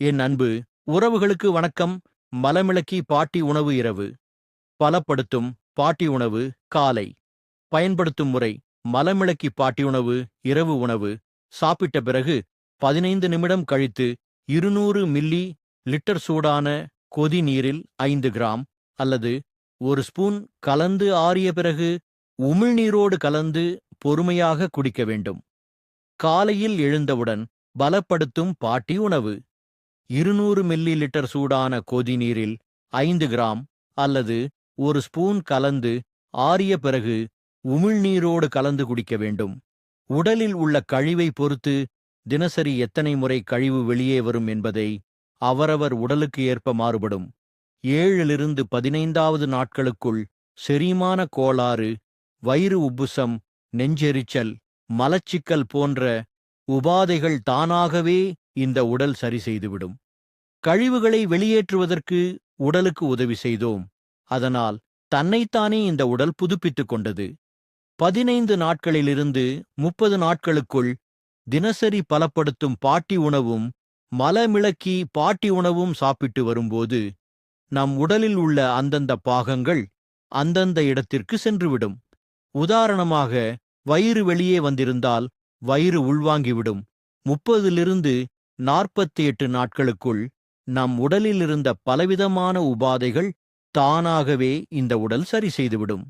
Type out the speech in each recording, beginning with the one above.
என் அன்பு உறவுகளுக்கு வணக்கம். மலமிளக்கி பாட்டி உணவு இரவு. பலப்படுத்தும் பாட்டி உணவு காலை. பயன்படுத்தும் முறை மலமிளக்கி பாட்டி உணவு இரவு உணவு. சாப்பிட்ட பிறகு பதினைந்து நிமிடம் கழித்து இருநூறு மில்லி லிட்டர் சூடான கொதி நீரில் ஐந்து கிராம் அல்லது ஒரு ஸ்பூன் கலந்து ஆறிய பிறகு உமிழ்நீரோடு கலந்து பொறுமையாக குடிக்க வேண்டும். காலையில் எழுந்தவுடன் பலப்படுத்தும் பாட்டி உணவு. இருநூறு மில்லி லிட்டர் சூடான கொதி நீரில் ஐந்து கிராம் அல்லது ஒரு ஸ்பூன் கலந்து ஆறிய பிறகு உமிழ்நீரோடு கலந்து குடிக்க வேண்டும். உடலில் உள்ள கழிவை பொறுத்து தினசரி எத்தனை முறை கழிவு வெளியே வரும் என்பதை அவரவர் உடலுக்கு ஏற்ப மாறுபடும். ஏழிலிருந்து பதினைந்தாவது நாட்களுக்குள் செரிமான கோளாறு வயிறு உப்புசம் நெஞ்செரிச்சல் மலச்சிக்கல் போன்ற உபாதைகள் தானாகவே இந்த உடல் சரி செய்துவிடும். கழிவுகளை வெளியேற்றுவதற்கு உடலுக்கு உதவி செய்தோம். அதனால் தன்னைத்தானே இந்த உடல் புதுப்பித்துக் கொண்டது. பதினைந்து நாட்களிலிருந்து முப்பது நாட்களுக்குள் தினசரி பலப்படுத்தும் பாட்டி உணவும் மலமிளக்கி பாட்டி உணவும் சாப்பிட்டு வரும்போது நம் உடலில் உள்ள அந்தந்த பாகங்கள் அந்தந்த இடத்திற்கு சென்றுவிடும். உதாரணமாக வயிறு வெளியே வந்திருந்தால் வயிறு உள்வாங்கிவிடும். முப்பதிலிருந்து நாற்பத்தி எட்டு நாட்களுக்குள் நம் உடலிலிருந்த பலவிதமான உபாதைகள் தானாகவே இந்த உடல் சரி செய்துவிடும்.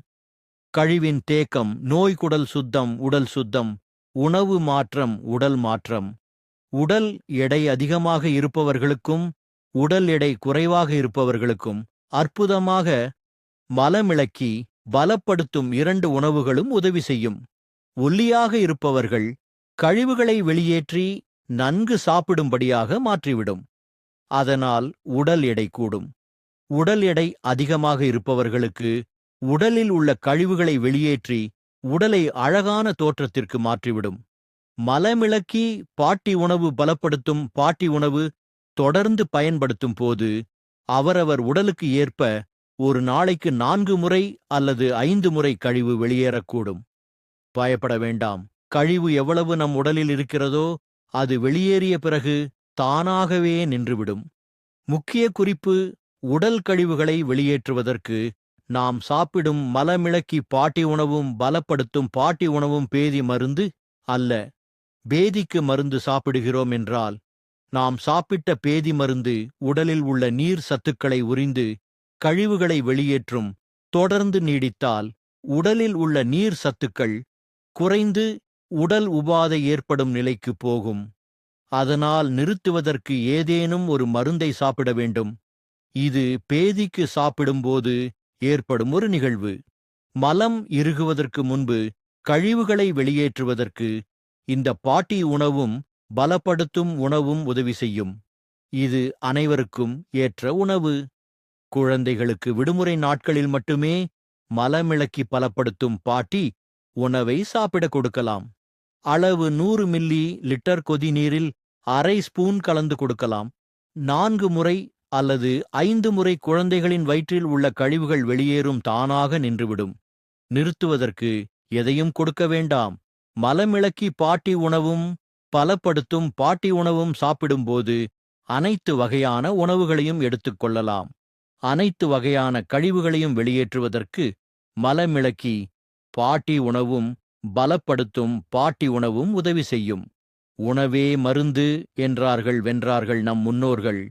கழிவின் தேக்கம் நோய்குடல் சுத்தம் உடல் சுத்தம் உணவு மாற்றம் உடல் மாற்றம். உடல் எடை அதிகமாக இருப்பவர்களுக்கும் உடல் எடை குறைவாக இருப்பவர்களுக்கும் அற்புதமாக மலமிளக்கி பலப்படுத்தும் இரண்டு உணவுகளும் உதவி செய்யும். ஒல்லியாக இருப்பவர்கள் கழிவுகளை வெளியேற்றி நன்கு சாப்பிடும்படியாக மாற்றிவிடும். அதனால் உடல் எடை கூடும். உடல் எடை அதிகமாக இருப்பவர்களுக்கு உடலில் உள்ள கழிவுகளை வெளியேற்றி உடலை அழகான தோற்றத்திற்கு மாற்றிவிடும். மலமிளக்கி பாட்டி உணவு பலப்படுத்தும் பாட்டி உணவு தொடர்ந்து பயன்படுத்தும் போது அவரவர் உடலுக்கு ஏற்ப ஒரு நாளைக்கு நான்கு முறை அல்லது ஐந்து முறை கழிவு வெளியேறக்கூடும். பயப்பட வேண்டாம். கழிவு எவ்வளவு நம் உடலில் இருக்கிறதோ அது வெளியேறிய பிறகு தானாகவே நின்றுவிடும். முக்கிய குறிப்பு உடல் கழிவுகளை வெளியேற்றுவதற்கு நாம் சாப்பிடும் மலமிளக்கி பாட்டி உணவும் பலப்படுத்தும் பாட்டி உணவும் பேதி மருந்து அல்ல. பேதிக்கு மருந்து சாப்பிடுகிறோம் என்றால் நாம் சாப்பிட்ட பேதி மருந்து உடலில் உள்ள நீர் சத்துக்களை உறிந்து கழிவுகளை வெளியேற்றும் தொடர்ந்து நீடித்தால் உடலில் உள்ள நீர் சத்துக்கள் குறைந்து உடல் உபாதை ஏற்படும் நிலைக்கு போகும். அதனால் நிறுத்துவதற்கு ஏதேனும் ஒரு மருந்தை சாப்பிட வேண்டும். இது பேதிக்கு சாப்பிடும்போது ஏற்படும் ஒரு நிகழ்வு. மலம் இறுகுவதற்கு முன்பு கழிவுகளை வெளியேற்றுவதற்கு இந்த பாட்டி உணவும் பலப்படுத்தும் உணவும் உதவி செய்யும். இது அனைவருக்கும் ஏற்ற உணவு. குழந்தைகளுக்கு விடுமுறை நாட்களில் மட்டுமே மலமிளக்கி பலப்படுத்தும் பாட்டி உணவை சாப்பிடக் கொடுக்கலாம். அளவு நூறு மில்லி லிட்டர் கொதி நீரில் அரை ஸ்பூன் கலந்து கொடுக்கலாம். நான்கு முறை அல்லது ஐந்து முறை குழந்தைகளின் வயிற்றில் உள்ள கழிவுகள் வெளியேறும் தானாக நின்றுவிடும். நிறுத்துவதற்கு எதையும் கொடுக்க வேண்டாம். மலமிளக்கி பாட்டி உணவும் பலப்படுத்தும் பாட்டி உணவும் சாப்பிடும்போது அனைத்து வகையான உணவுகளையும் எடுத்துக்கொள்ளலாம் அனைத்து வகையான கழிவுகளையும் வெளியேற்றுவதற்கு மலமிளக்கி பாட்டி உணவும் பலப்படுத்தும் பாட்டி உணவும் உதவி செய்யும். உணவே மருந்து என்றார்கள் வென்றார்கள் நம் முன்னோர்கள்.